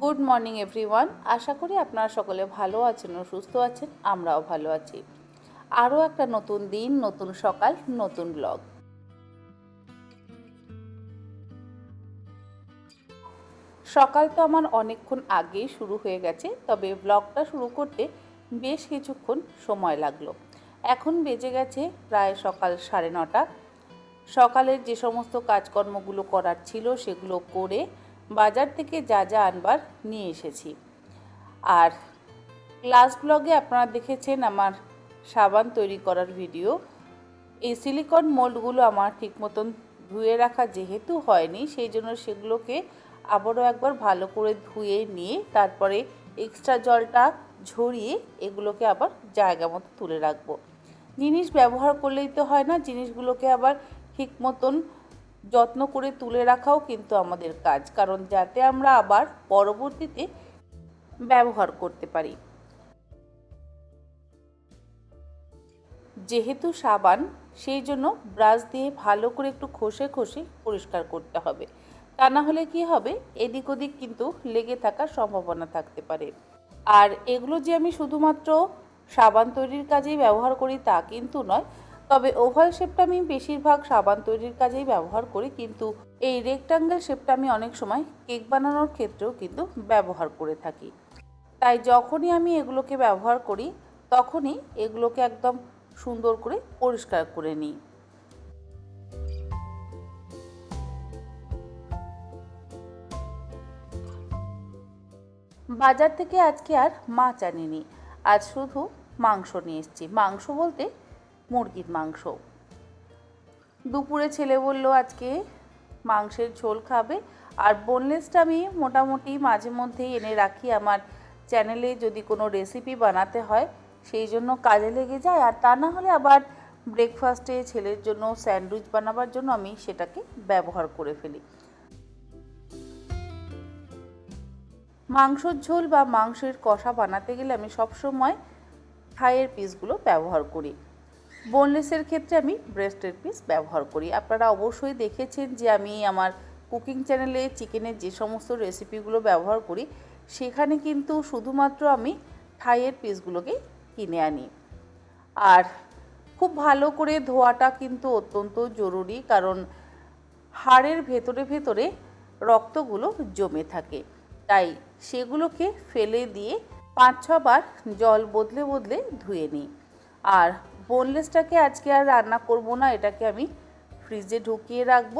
Good morning everyone আশা করি আপনারা সকলে ভালো আছেন ও সুস্থ আছেন, আমরাও ভালো আছি। আরও একটা নতুন দিন, নতুন সকাল, নতুন ব্লগ সকাল তো আমার অনেকক্ষণ আগেই শুরু হয়ে গেছে, তবে ব্লগটা শুরু করতে বেশ কিছুক্ষণ সময় লাগল। এখন বেজে গেছে প্রায় সকাল সাড়ে নটা। সকালের যে সমস্ত কাজকর্মগুলো করার ছিল সেগুলো করে বাজার থেকে যা যা আনবার নিয়ে এসেছি। আর লাস্ট ব্লগে আপনারা দেখেছেন আমার সাবান তৈরি করার ভিডিও এই সিলিকন মোল্ডগুলো আমার ঠিক মতন ধুয়ে রাখা যেহেতু হয়নি, সেই জন্য সেগুলোকে আবারও একবার ভালো করে ধুয়ে নিয়ে তারপরে এক্সট্রা জলটা ঝরিয়ে এগুলোকে আবার জায়গা মতো তুলে রাখব। জিনিস ব্যবহার করলেই তো হয় না, জিনিসগুলোকে আবার ঠিক মতন যত্ন করে তুলে রাখাও কিন্তু আমাদের কাজ, কারণ যাতে আমরা আবার পরবর্তীতে ব্যবহার করতে পারি। যেহেতু সাবান, সেই জন্য ব্রাশ দিয়ে ভালো করে একটু খসে খসে পরিষ্কার করতে হবে। তা না হলে কি হবে? এদিক ওদিক কিন্তু লেগে থাকার সম্ভাবনা থাকতে পারে। আর এগুলো যে আমি শুধুমাত্র সাবান তৈরির কাজেই ব্যবহার করি তা কিন্তু নয় তবে ওভাল শেপটা আমি বেশিরভাগ সাবান তৈরির কাজেই ব্যবহার করি, কিন্তু এই রেক্টাঙ্গেল শেপটা আমি অনেক সময় কেক বানানোর ক্ষেত্রেও কিন্তু ব্যবহার করে থাকি। তাই যখনই আমি এগুলোকে ব্যবহার করি, তখনই এগুলোকে একদম সুন্দর করে পরিষ্কার করে নিই। বাজার থেকে আজকে আর মাছ আনিনি, আজ শুধু মাংস নিয়ে এসেছি। মাংস বলতে মুরগির মাংস। দুপুরে ছেলে বলল, আজকে মাংসের ঝোল খাবে। আর বোনলেসটা আমি মোটামুটি মাঝে মধ্যেই এনে রাখি আমার চ্যানেলে যদি কোনো রেসিপি বানাতে হয়, সেই জন্য কাজে লেগে যায়। আর তা না হলে আবার ব্রেকফাস্টে ছেলের জন্য স্যান্ডউইচ বানাবার জন্য আমি সেটাকে ব্যবহার করে ফেলি। মাংসর ঝোল বা মাংসের কষা বানাতে গেলে আমি সবসময় থাইয়ের পিসগুলো ব্যবহার করি। বোনলেসের ক্ষেত্রে আমি ব্রেস্টের পিস ব্যবহার করি। আপনারা অবশ্যই দেখেছেন যে আমি আমার কুকিং চ্যানেলে চিকেনের যে সমস্ত রেসিপিগুলো ব্যবহার করি, সেখানে কিন্তু শুধুমাত্র আমি থাইয়ের পিসগুলোকে কিনে আনি। আর খুব ভালো করে ধোয়াটা কিন্তু অত্যন্ত জরুরি, কারণ হাড়ের ভেতরে ভেতরে রক্তগুলো জমে থাকে। তাই সেগুলোকে ফেলে দিয়ে পাঁচ ছবার জল বদলে বদলে ধুয়ে নিই। আর বোনলেসটাকে আজকে আর রান্না করব না, এটাকে আমি ফ্রিজে ঢুকিয়ে রাখব।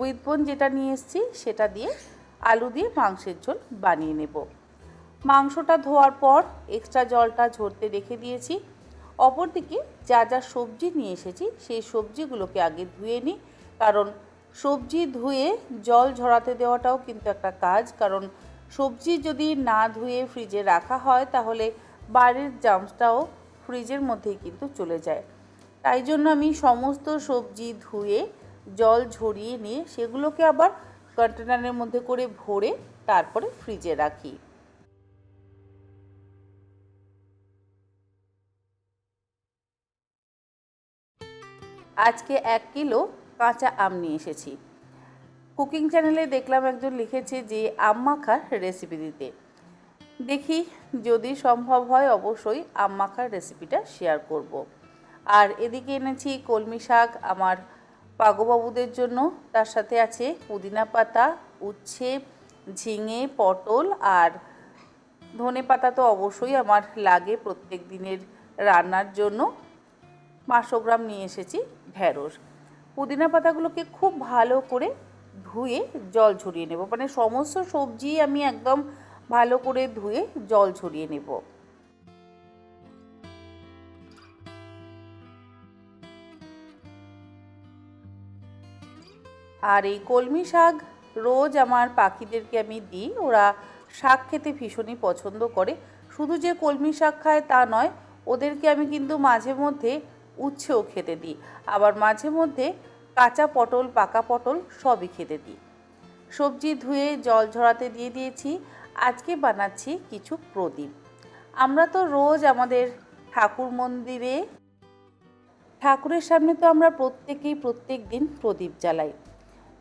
উইথ বোন যেটা নিয়ে এসেছি, সেটা দিয়ে আলু দিয়ে মাংসের ঝোল বানিয়ে নেব। মাংসটা ধোয়ার পর এক্সট্রা জলটা ঝরতে রেখে দিয়েছি। অপরদিকে যা যা সবজি নিয়ে এসেছি, সেই সবজিগুলোকে আগে ধুয়ে নিই। কারণ সবজি ধুয়ে জল ঝরাতে দেওয়াটাও কিন্তু একটা কাজ। কারণ সবজি যদি না ধুয়ে ফ্রিজে রাখা হয়, তাহলে বাইরের জামসটাও ফ্রিজের মধ্যেই কিন্তু চলে যায়। তাই জন্য আমি সমস্ত সবজি ধুয়ে, জল ঝরিয়ে নিয়ে সেগুলোকে আবার কন্টেনারের মধ্যে করে ভরে তারপরে ফ্রিজে রাখি। আজকে এক কিলো কাঁচা আম নিয়ে এসেছি। কুকিং চ্যানেলে দেখলাম একজন লিখেছে যে আম মাখার রেসিপি দিতে। দেখি যদি সম্ভব হয় অবশ্যই আম মাখার রেসিপিটা শেয়ার করব। আর এদিকে এনেছি কলমি শাক আমার পাগোবাবুদের জন্য। তার সাথে আছে পুদিনা পাতা, উচ্ছে, ঝিঙে, পটল আর ধনে পাতা তো অবশ্যই আমার লাগে প্রত্যেক দিনের রান্নার জন্য। পাঁচশো গ্রাম নিয়ে এসেছি ঢ্যাঁড়স পুদিনা পাতাগুলোকে খুব ভালো করে ধুয়ে জল ঝরিয়ে নেব। মানে সমস্ত সবজি আমি একদম ভালো করে ধুয়ে জল ঝরিয়ে নেব। আর এই কলমি শাক রোজ আমার পাখিদেরকে আমি দিই, ওরা শাক খেতে ভীষণই পছন্দ করে। শুধু যে কলমি শাক খায় তা নয়, ওদেরকে আমি কিন্তু মাঝে মধ্যে উচ্ছেও খেতে দিই। আবার মাঝে মধ্যে কাঁচা পটল, পাকা পটল সবই খেতে দিই। সবজি ধুয়ে জল ঝরাতে দিয়ে দিয়েছি। আজকে বানাচ্ছি কিছু প্রদীপ। আমরা তো রোজ আমাদের ঠাকুর মন্দিরে, ঠাকুরের সামনে তো আমরা প্রত্যেকেই প্রত্যেক দিন প্রদীপ জ্বালাই।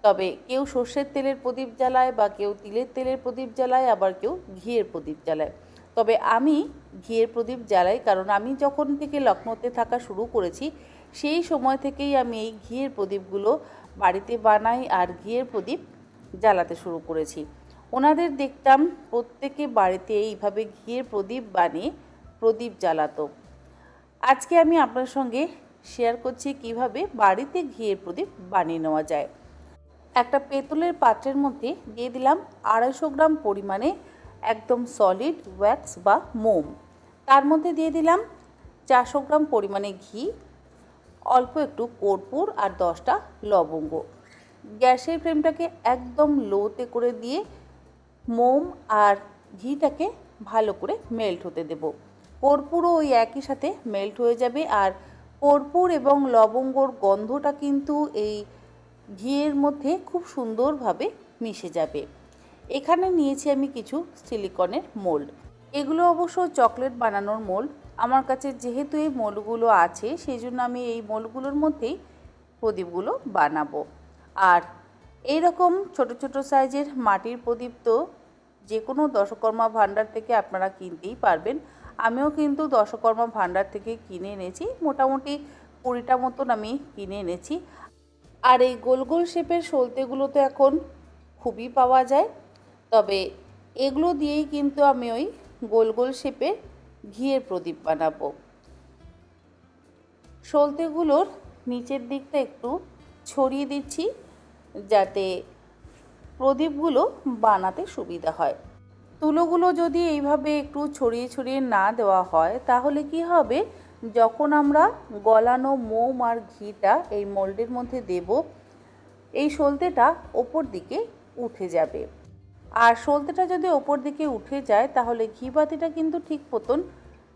তবে কেউ সর্ষের তেলের প্রদীপ জ্বালায় বা কেউ তিলের তেলের প্রদীপ জ্বালায়, আবার কেউ ঘিয়ের প্রদীপ জ্বালায়। তবে আমি ঘিয়ের প্রদীপ জ্বালাই, কারণ আমি যখন থেকে লখনৌতে থাকা শুরু করেছি, সেই সময় থেকেই আমি এই ঘিয়ের প্রদীপগুলো বাড়িতে বানাই আর ঘিয়ের প্রদীপ জ্বালাতে শুরু করেছি। ওনাদের দেখতাম প্রত্যেকে বাড়িতে এইভাবে ঘিয়ের প্রদীপ বানিয়ে প্রদীপ জ্বালাতো। আজকে আমি আপনার সঙ্গে শেয়ার করছি কীভাবে বাড়িতে ঘিয়ের প্রদীপ বানিয়ে নেওয়া যায়। একটা পেতলের পাত্রের মধ্যে দিয়ে দিলাম আড়াইশো গ্রাম পরিমাণে একদম সলিড ওয়্যাক্স বা মোম। তার মধ্যে দিয়ে দিলাম চারশো গ্রাম পরিমাণে ঘি, অল্প একটু কর্পূর আর দশটা লবঙ্গ। গ্যাসের ফ্লেমটাকে একদম লোতে করে দিয়ে মোম আর ঘিটাকে ভালো করে মেল্ট হতে দেব। কর্পূরও ওই একই সাথে মেল্ট হয়ে যাবে আর কর্পূর এবং লবঙ্গর গন্ধটা কিন্তু এই ঘিয়ের মধ্যে খুব সুন্দরভাবে মিশে যাবে। এখানে নিয়েছি আমি কিছু সিলিকনের মোল্ড এগুলো অবশ্য চকলেট বানানোর মোল্ড আমার কাছে যেহেতু এই মোলগুলো আছে সেই জন্য আমি এই মোলগুলোর মধ্যেই প্রদীপগুলো বানাবো। আর এই রকম ছোট ছোট সাইজের মাটির প্রদীপ তো যে কোনো দশকর্মা ভাণ্ডার থেকে আপনারা কিনতেই পারবেন। আমিও কিন্তু দশকর্মা ভাণ্ডার থেকে কিনে এনেছি, মোটামুটি কুড়িটা মতন আমি কিনে এনেছি। আর এই গোল গোল শেপের সলতেগুলো তো এখন খুবই পাওয়া যায়। তবে এগুলো দিয়েই কিন্তু আমি ওই গোল গোল শেপের ঘিয়ের প্রদীপ বানাবো। সলতেগুলোর নিচের দিকটা একটু ছড়িয়ে দিচ্ছি। যাতে প্রদীপগুলো বানাতে সুবিধা হয়। তুলোগুলো যদি এইভাবে একটু ছড়িয়ে ছড়িয়ে না দেওয়া হয়, তাহলে কি হবে? যখন আমরা গলানো মোম আর ঘিটা এই মোল্ডের মধ্যে দেব, এই সলতেটা ওপর দিকে উঠে যাবে। আর সলতেটা যদি ওপর দিকে উঠে যায়, তাহলে ঘি বাতিটা কিন্তু ঠিক মতন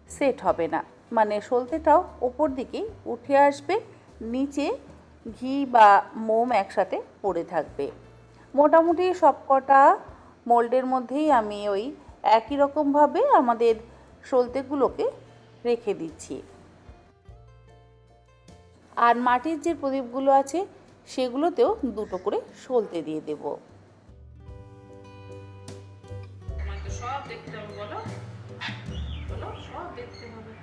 সেট হবে না। মানে সলতেটাও ওপর দিকে উঠে আসবে, নিচে ঘি বা মোম একসাথে পড়ে থাকবে। মোটামুটি সবকটা মোল্ডের মধ্যেই আমি ওই একই রকমভাবে আমাদের সলতেগুলোকে রেখে দিচ্ছি। আর মাটির যে প্রদীপগুলো আছে, সেগুলোতেও দুটো করে সলতে দিয়ে দেবো। দেখতে হবে বলো, সব দেখতে হবে।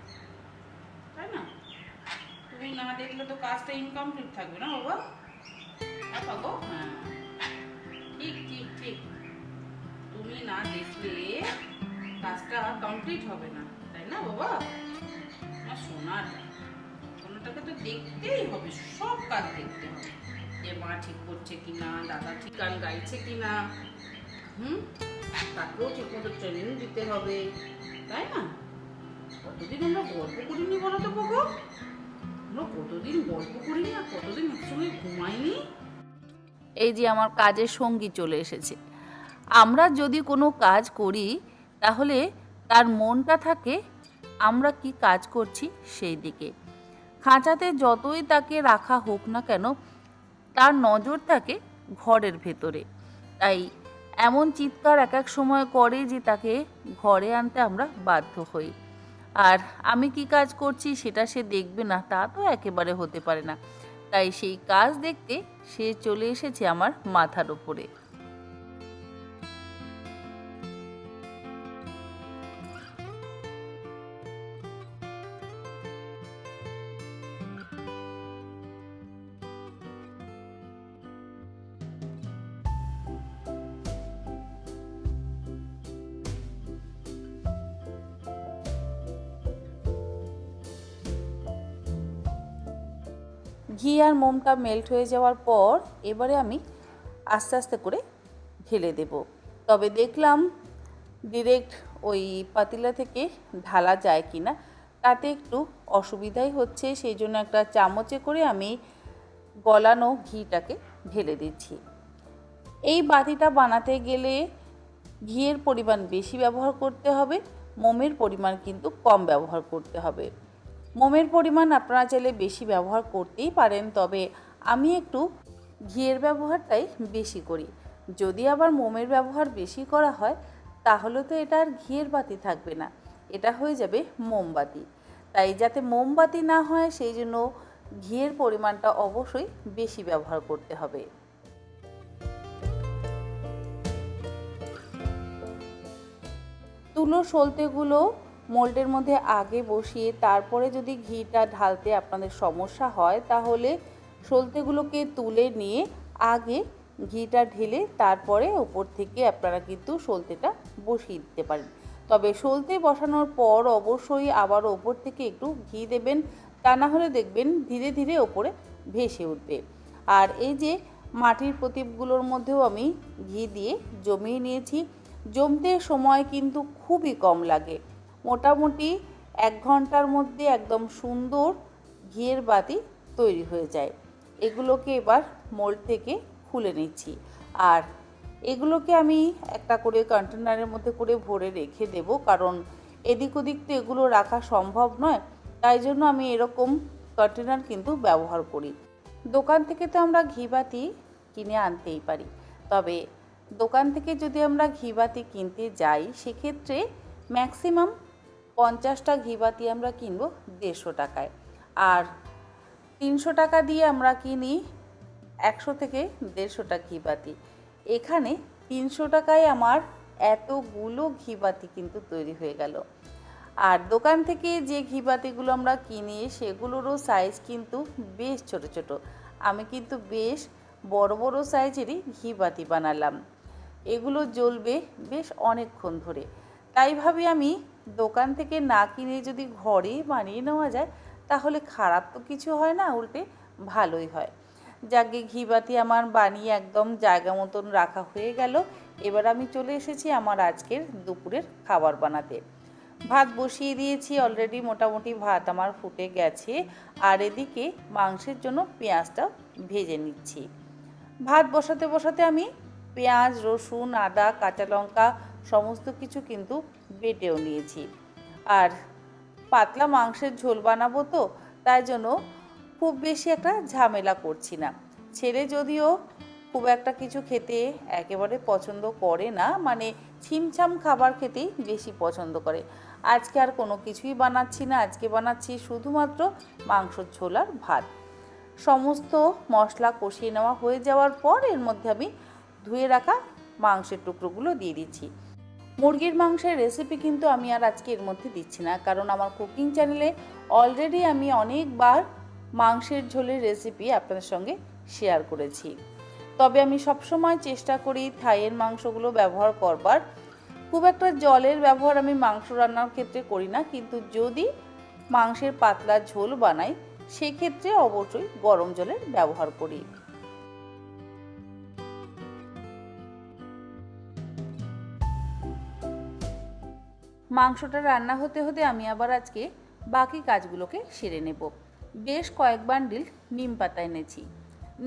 তাই না? তুমি না দেখলে তো কাজটা ইনকমপ্লিট থাকবে না বাবা? হ্যাঁ বাবা হ্যাঁ। ঠিক ঠিক ঠিক। তুমি না দেখলে কাজটা কমপ্লিট হবে না, তাই না বাবা? আমার সোনাটা সোনাটাকে তো দেখতেই হবে, সব কাজ দেখতে হবে। যে মা ঠিক করছে কিনা, দাদা ঠিক গান গাইছে কিনা, হুম? তাকেও ঠিক মতো ট্রেনিং দিতে হবে, তাই না? কতদিন আমরা গল্প আমরা কতদিন গল্প করিনি আর কতদিন একসঙ্গে ঘুমাইনি? এই যে আমার কাজের সঙ্গী চলে এসেছে। আমরা যদি কোনো কাজ করি, তাহলে তার মনটা থাকে, আমরা কি কাজ করছি সেই দিকে। খাঁচাতে যতই তাকে রাখা হোক না কেন, তার নজর থাকে ঘরের ভেতরে। তাই এমন চিৎকার এক এক সময় করে যে তাকে ঘরে আনতে আমরা বাধ্য হই। আর আমি কি কাজ করছি সেটা সে দেখবে না, তা তো একেবারে হতে পারে না। তাই সেই কাজ দেখতে সে চলে এসেছে আমার মাথার ওপরে। মোমটা মেল্ট হয়ে যাওয়ার পর এবারে আমি আস্তে আস্তে করে ঢেলে দেব। তবে দেখলাম ডিরেক্ট ওই পাতিলা থেকে ঢালা যায় কি না তাতে একটু অসুবিধাই হচ্ছে, সেই জন্য একটা চামচে করে আমি গলানো ঘিটাকে ঢেলে দিচ্ছি। এই বাতিটা বানাতে গেলে ঘিয়ের পরিমাণ বেশি ব্যবহার করতে হবে, মোমের পরিমাণ কিন্তু কম ব্যবহার করতে হবে। মোমের পরিমাণ আপনারা চাইলে বেশি ব্যবহার করতেই পারেন, তবে আমি একটু ঘিয়ের ব্যবহারটাই বেশি করি। যদি আবার মোমের ব্যবহার বেশি করা হয়, তাহলে তো এটা আর ঘিয়ের বাতি থাকবে না। এটা হয়ে যাবে মোমবাতি। তাই যাতে মোমবাতি না হয়, সেই জন্য ঘিয়ের পরিমাণটা অবশ্যই বেশি ব্যবহার করতে হবে। তুলো সলতেগুলো মোল্ডের মধ্যে আগে বসিয়ে তারপরে যদি ঘিটা ঢালতে আপনাদের সমস্যা হয়, তাহলে সলতেগুলোকে তুলে নিয়ে আগে ঘিটা ঢেলে তারপরে ওপর থেকে আপনারা কিন্তু সলতেটা বসিয়ে দিতে পারেন। তবে সলতে বসানোর পর অবশ্যই আবার ওপর থেকে একটু ঘি দেবেন, তা না হলে দেখবেন ধীরে ধীরে ওপরে ভেসে উঠবে। আর এই যে মাটির প্রদীপগুলোর মধ্যেও আমি ঘি দিয়ে জমিয়ে নিয়েছি। জমতে সময় কিন্তু খুবই কম লাগে। মোটামুটি এক ঘণ্টার মধ্যে একদম সুন্দর ঘিয়ের বাতি তৈরি হয়ে যায়। এগুলোকে এবার মোল্ড থেকে খুলে নিচ্ছি। আর এগুলোকে আমি একটা করে কন্টেনারের মধ্যে করে ভরে রেখে দেব, কারণ এদিক ওদিক তো এগুলো রাখা সম্ভব নয়, তাই জন্য আমি এরকম কন্টেনার কিন্তু ব্যবহার করি। দোকান থেকে তো আমরা ঘি বাতি কিনে আনতেই পারি, তবে দোকান থেকে যদি আমরা ঘি বাতি কিনতে যাই, সেক্ষেত্রে ম্যাক্সিমাম পঞ্চাশটা ঘিবাতি আমরা কিনবো দেড়শো টাকায়। আর তিনশো টাকা দিয়ে আমরা কিনি একশো থেকে দেড়শোটা ঘিবাতি এখানে তিনশো টাকায় আমার এতগুলো ঘিবাতি কিন্তু তৈরি হয়ে গেল। আর দোকান থেকে যে ঘিবাতিগুলো আমরা কিনি, সেগুলোরও সাইজ কিন্তু বেশ ছোট ছোট। আমি কিন্তু বেশ বড় বড় সাইজেরই ঘিবাতি বানালাম। এগুলো জ্বলবে বেশ অনেকক্ষণ ধরে। তাই ভাবি আমি দোকান থেকে না কিনে যদি ঘরে বানিয়ে নেওয়া যায়, তাহলে খারাপ তো কিছু হয় না, উল্টে ভালোই হয়। যাকে ঘিবাতি আমার বানিয়ে একদম জায়গা মতন রাখা হয়ে গেল, এবার আমি চলে এসেছি আমার আজকের দুপুরের খাবার বানাতে। ভাত বসিয়ে দিয়েছি অলরেডি মোটামুটি ভাত আমার ফুটে গেছে, আর এদিকে মাংসের জন্য পেঁয়াজটা ভেজে নিচ্ছি। ভাত বসাতে বসাতে আমি পেঁয়াজ, রসুন, আদা, কাঁচা লঙ্কা, সমস্ত কিছু কিন্তু বেটেও নিয়েছি। আর পাতলা মাংসের ঝোল বানাবো তো, তাই জন্য খুব বেশি একটা ঝামেলা করছি না। ছেলে যদিও খুব একটা কিছু খেতে একেবারে পছন্দ করে না মানে ছিমছাম খাবার খেতেই বেশি পছন্দ করে। আজকে আর কোনো কিছুই বানাচ্ছি না, আজকে বানাচ্ছি শুধুমাত্র মাংসর ঝোল আর ভাত। সমস্ত মশলা কষিয়ে নেওয়া হয়ে যাওয়ার পর এর মধ্যে আমি ধুয়ে রাখা মাংসের টুকরোগুলো দিয়ে দিচ্ছি। মুরগির মাংসের রেসিপি কিন্তু আমি আর আজকে এর মধ্যে দিচ্ছি না। কারণ আমার কুকিং চ্যানেলে অলরেডি আমি অনেকবার মাংসের ঝোলের রেসিপি আপনাদের সঙ্গে শেয়ার করেছি। তবে আমি সবসময় চেষ্টা করি থাইয়ের মাংসগুলো ব্যবহার করবার। খুব একটা জলের ব্যবহার আমি মাংস রান্নার ক্ষেত্রে করি না, কিন্তু যদি মাংসের পাতলা ঝোল বানাই, সেক্ষেত্রে অবশ্যই গরম জলের ব্যবহার করি। মাংসটা রান্না হতে হতে আমি আবার আজকে বাকি কাজগুলোকে সেরে নেব। বেশ কয়েক বান্ডিল নিম পাতা এনেছি।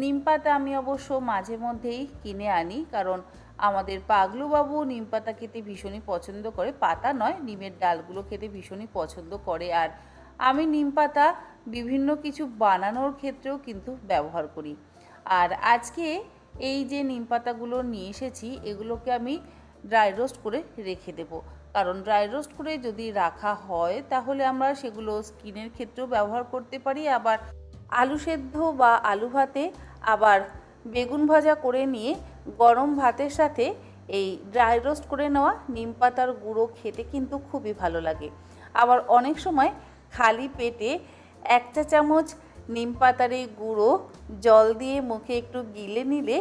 নিম পাতা আমি অবশ্য মাঝে মধ্যেই কিনে আনি কারণ আমাদের পাগলুবাবু নিম পাতা খেতে ভীষণই পছন্দ করে। পাতা নয়, নিমের ডালগুলো খেতে ভীষণই পছন্দ করে আর আমি নিম পাতা বিভিন্ন কিছু বানানোর ক্ষেত্রেও কিন্তু ব্যবহার করি। আর আজকে এই যে নিম পাতাগুলো নিয়ে এসেছি, এগুলোকে আমি ড্রাই রোস্ট করে রেখে দেব। কারণ ড্রাই রোস্ট করে যদি রাখা হয়, তাহলে আমরা সেগুলো স্কিনের ক্ষেত্রেও ব্যবহার করতে পারি। আবার আলু সেদ্ধ বা আলু ভাতে আবার বেগুন ভাজা করে নিয়ে গরম ভাতের সাথে এই ড্রাই রোস্ট করে নেওয়া নিম পাতার গুঁড়ো খেতে কিন্তু খুবই ভালো লাগে। আবার অনেক সময় খালি পেটে এক চা চামচ নিম পাতার এই গুঁড়ো জল দিয়ে মুখে একটু গিলে নিলে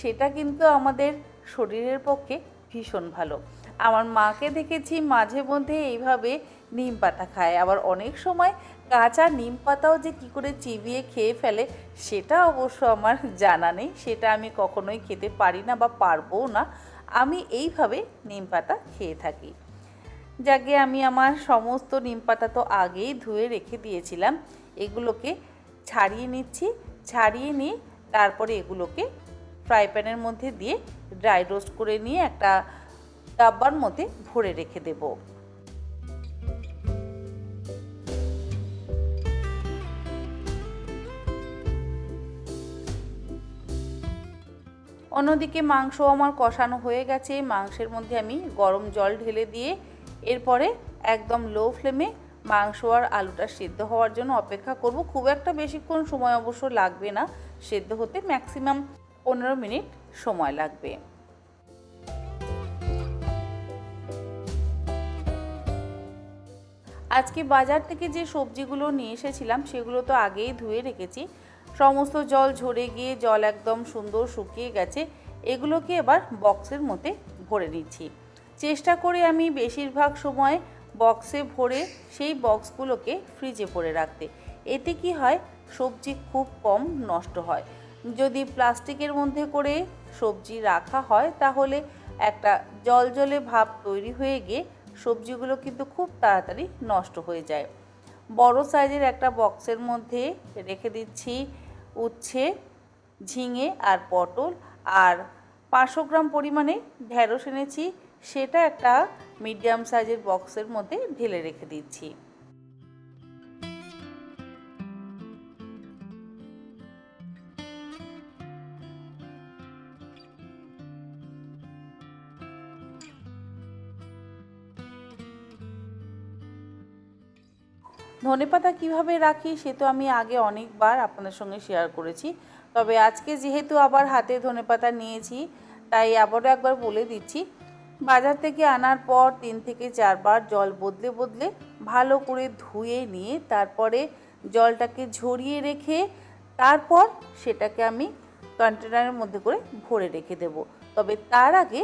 সেটা কিন্তু আমাদের শরীরের পক্ষে ভীষণ ভালো। আমার মাকে দেখেছি মাঝে মধ্যে এইভাবে নিম পাতা খায়। আবার অনেক সময় কাঁচা নিম পাতাও যে কী করে চিবিয়ে খেয়ে ফেলে, সেটা অবশ্য আমার জানা নেই। সেটা আমি কখনোই খেতে পারি না বা পারবও না। আমি এইভাবে নিম পাতা খেয়ে থাকি। যাকে আমি আমার সমস্ত নিম পাতা তো আগেই ধুয়ে রেখে দিয়েছিলাম, এগুলোকে ছাড়িয়ে নিচ্ছি। ছাড়িয়ে নিয়ে তারপরে এগুলোকে ফ্রাই প্যানের মধ্যে দিয়ে ড্রাই রোস্ট করে নিয়ে একটা ডাব্বার মধ্যে ভরে রেখে দেব। অন্যদিকে মাংস আমার কষানো হয়ে গেছে। মাংসের মধ্যে আমি গরম জল ঢেলে দিয়ে এরপরে একদম লো ফ্লেমে মাংস আর আলুটা সেদ্ধ হওয়ার জন্য অপেক্ষা করব। খুব একটা বেশিক্ষণ সময় অবশ্য লাগবে না। সেদ্ধ হতে ম্যাক্সিমাম পনেরো মিনিট সময় লাগবে। আজকে বাজার থেকে যে সবজিগুলো নিয়ে এসেছিলাম, সেগুলো তো আগেই ধুয়ে রেখেছি। সমস্ত জল ঝরে গিয়ে জল একদম সুন্দর শুকিয়ে গেছে। এগুলোকে এবার বক্সের মধ্যে ভরে নিচ্ছি। চেষ্টা করি আমি বেশিরভাগ সময় বক্সে ভরে সেই বক্সগুলোকে ফ্রিজে ভরে রাখতে। এতে কি হয়, সবজি খুব কম নষ্ট হয়। যদি প্লাস্টিকের মধ্যে করে সবজি রাখা হয়, তাহলে একটা জলজলে ভাব তৈরি হয়ে গিয়ে সবজিগুলো কিন্তু খুব তাড়াতাড়ি নষ্ট হয়ে যায়। বড় সাইজের একটা বক্সের মধ্যে রেখে দিচ্ছি উচ্ছে, ঝিঙে আর পটল। আর পাঁচশো গ্রাম পরিমাণে ঢ্যাঁড়স এনেছি, সেটা একটা মিডিয়াম সাইজের বক্সের মধ্যে ঢেলে রেখে দিচ্ছি। ধনেপাতা কীভাবে রাখি সে তো আমি আগে অনেকবার আপনাদের সঙ্গে শেয়ার করেছি। তবে আজকে যেহেতু আবার হাতে ধনেপাতা নিয়েছি, তাই আবারও একবার বলে দিচ্ছি, বাজার থেকে আনার পর তিন থেকে চারবার জল বদলে বদলে ভালো করে ধুয়ে নিয়ে তারপরে জলটাকে ঝরিয়ে রেখে তারপর সেটাকে আমি কন্টেনারের মধ্যে করে ভরে রেখে দেব। তবে তার আগে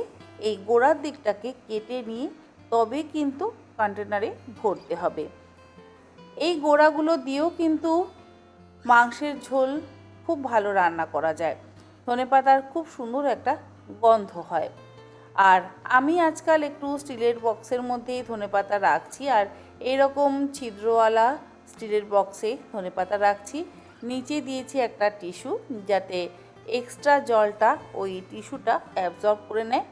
এই গোড়ার দিকটাকে কেটে নিয়ে তবে কিন্তু কন্টেনারে ভরতে হবে। এই গোড়াগুলো দিয়েও কিন্তু মাংসের ঝোল খুব ভালো রান্না করা যায়। ধনেপাতার খুব সুন্দর একটা গন্ধ হয়। আর আমি আজকাল একটু স্টিলের বক্সের মধ্যেই ধনেপাতা রাখছি আর এরকম ছিদ্রওয়ালা স্টিলের বক্সে ধনেপাতা রাখছি। নিচে দিয়েছি একটা টিস্যু যাতে এক্সট্রা জলটা ওই টিস্যুটা অ্যাবজর্ব করে নেয়।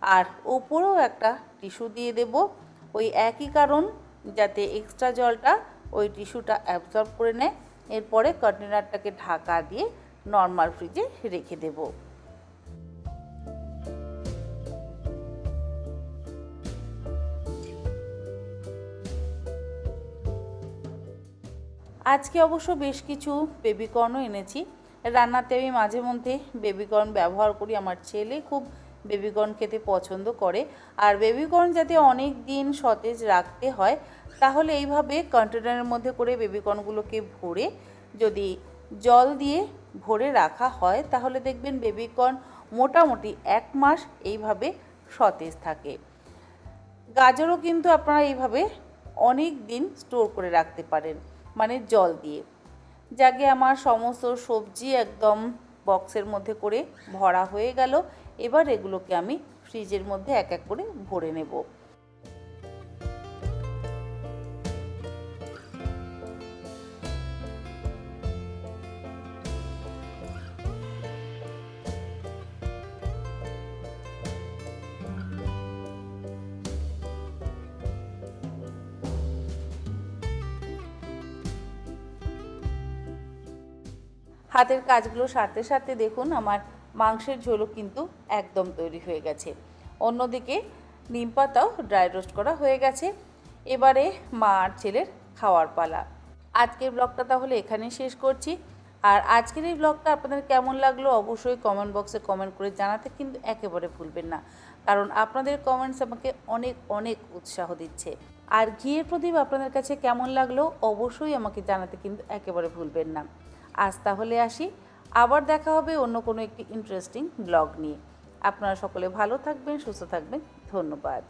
আর ওপরেও একটা টিস্যু দিয়ে দেব। ওই একই কারণ, যাতে এক্সট্রা জলটা ওই টিস্যুটা অ্যাবজর্ব করে নেয় এরপরে কন্টেনারটাকে ঢাকা দিয়ে নর্মাল ফ্রিজে রেখে দেবো। আজকে অবশ্য বেশ কিছু বেবিকর্নও এনেছি। রান্নাতে আমি মাঝে মধ্যে বেবিকর্ন ব্যবহার করি, আমার ছেলে খুব বেবিকর্ন খেতে পছন্দ করে। আর বেবিকর্ন যাতে অনেক দিন সতেজ রাখতে হয়, তাহলে এইভাবে কন্টেনারের মধ্যে করে বেবিকর্নগুলোকে ভরে, যদি জল দিয়ে ভরে রাখা হয়, তাহলে দেখবেন বেবিকর্ন মোটামুটি এক মাস এইভাবে সতেজ থাকে। গাজরও কিন্তু আপনারা এইভাবে অনেক দিন স্টোর করে রাখতে পারেন মানে জল দিয়ে। যাকে আমার সমস্ত সবজি একদম বক্সের মধ্যে করে ভরা হয়ে গেল। এবার এগুলোকে আমি ফ্রিজের মধ্যে এক এক করে ভরে নেব। হাতের কাজগুলো সারতে সারতে দেখুন আমার মাংসের ঝোলও কিন্তু একদম তৈরি হয়ে গেছে। অন্যদিকে নিম পাতাও ড্রাই রোস্ট করা হয়ে গেছে। এবারে মা আর ছেলের খাওয়ার পালা। আজকের ব্লগটা তাহলে এখানেই শেষ করছি। আর আজকের এই ব্লগটা আপনাদের কেমন লাগল অবশ্যই কমেন্ট বক্সে কমেন্ট করে জানাতে কিন্তু একেবারে ভুলবেন না। কারণ আপনাদের কমেন্টস আমাকে অনেক অনেক উৎসাহ দিচ্ছে। আর ঘিয়ের প্রদীপ আপনাদের কাছে কেমন লাগল অবশ্যই আমাকে জানাতে কিন্তু একেবারে ভুলবেন না। আজ তাহলে আসি। আবার দেখা হবে অন্য কোনো একটি ইন্টারেস্টিং ব্লগ নিয়ে। আপনারা সকলে ভালো থাকবেন, সুস্থ থাকবেন। ধন্যবাদ।